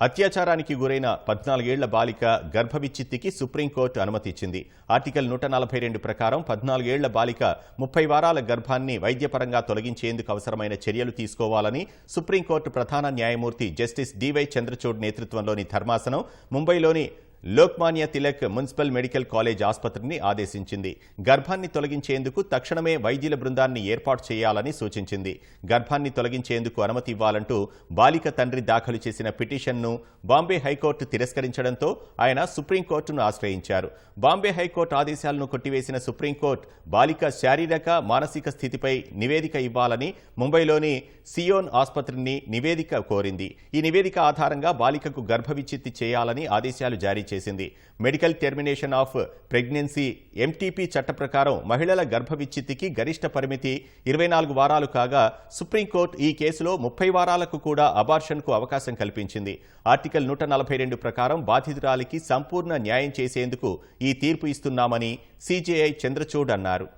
అత్యాచారానికి గురైన పద్నాలుగేళ్ళ బాలిక గర్భవిచ్ఛిత్తికి సుప్రీంకోర్టు అనుమతి ఇచ్చింది ఆర్టికల్ నూట నలభై రెండు ప్రకారం పద్నాలుగేళ్ళ బాలిక ముప్పై వారాల గర్భాన్ని వైద్యపరంగా తొలగించేందుకు అవసరమైన చర్యలు తీసుకోవాలని సుప్రీంకోర్టు ప్రధాన న్యాయమూర్తి జస్టిస్ డివై చంద్రచూడ్ నేతృత్వంలోని ధర్మాసనం ముంబైలోని Lokmanya Tilak municipal medical college ఆసుపత్రిని ఆదేశించింది. గర్భాన్ని తొలగించేందుకు తక్షణమే వైద్యుల బృందాన్ని ఏర్పాటు చేయాలని సూచించింది. గర్భాన్ని తొలగించేందుకు అనుమతి ఇవ్వాలంటూ బాలిక తండ్రి దాఖలు చేసిన పిటిషన్ను బాంబే హైకోర్టు తిరస్కరించడంతో ఆయన సుప్రీంకోర్టును ఆశ్రయించారు. బాంబే హైకోర్టు ఆదేశాలను కొట్టివేసిన సుప్రీంకోర్టు బాలిక శారీరక మానసిక స్థితిపై నివేదిక ఇవ్వాలని ముంబైలోని సియోన్ ఆసుపత్రిని నివేదిక కోరింది. ఈ నివేదిక ఆధారంగా బాలికకు గర్భవిచ్ఛిత్తి చేయాలని ఆదేశాలు జారీ చేసింది. Medical termination of pregnancy MTP చట్ట ప్రకారం మహిళల గర్భవిచ్ఛిత్తికి గరిష్ట పరిమితి ఇరవై నాలుగు వారాలు కాగా సుప్రీంకోర్టు ఈ కేసులో ముప్పై వారాలకు కూడా అబార్షన్కు అవకాశం కల్పించింది. ఆర్టికల్ నూట నలభై రెండు ప్రకారం బాధితురాలికి సంపూర్ణ న్యాయం చేసేందుకు ఈ తీర్పు ఇస్తున్నామని సీజేఐ చంద్రచూడ్ అన్నారు.